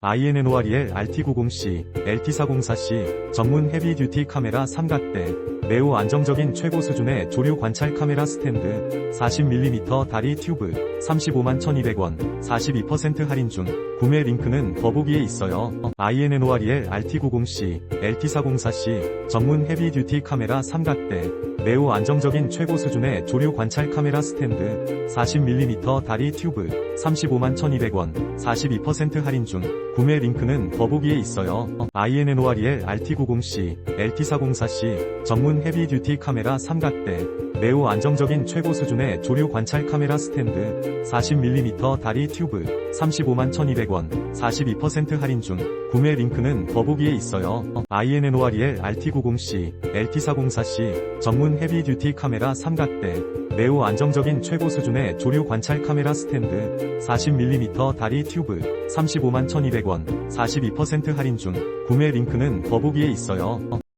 INNOREL RT90C, LT404C, 전문 헤비듀티 카메라 삼각대, 매우 안정적인 최고 수준의 조류 관찰 카메라 스탠드, 40mm 다리 튜브, 35만 1200원, 42% 할인 중, 구매 링크는 더보기에 있어요. INNOREL RT90C, LT404C, 전문 헤비듀티 카메라 삼각대, 매우 안정적인 최고 수준의 조류 관찰 카메라 스탠드, 40mm 다리 튜브, 35만 1200원, 42% 할인 중, 구매 링크는 더보기에 있어요. INNOREL RT90C, LT404C, 전문 헤비 듀티 카메라 삼각대, 매우 안정적인 최고 수준의 조류 관찰 카메라 스탠드, 40mm 다리 튜브, 35만 1200원, 42% 할인 중, 구매 링크는 더보기에 있어요. INNOREL RT90C, LT404C, 전문 헤비 듀티 카메라 삼각대, 매우 안정적인 최고 수준의 조류 관찰 카메라 스탠드, 40mm 다리 튜브, 35만 1200원, 42% 할인 중, 구매 링크는 더보기에 있어요.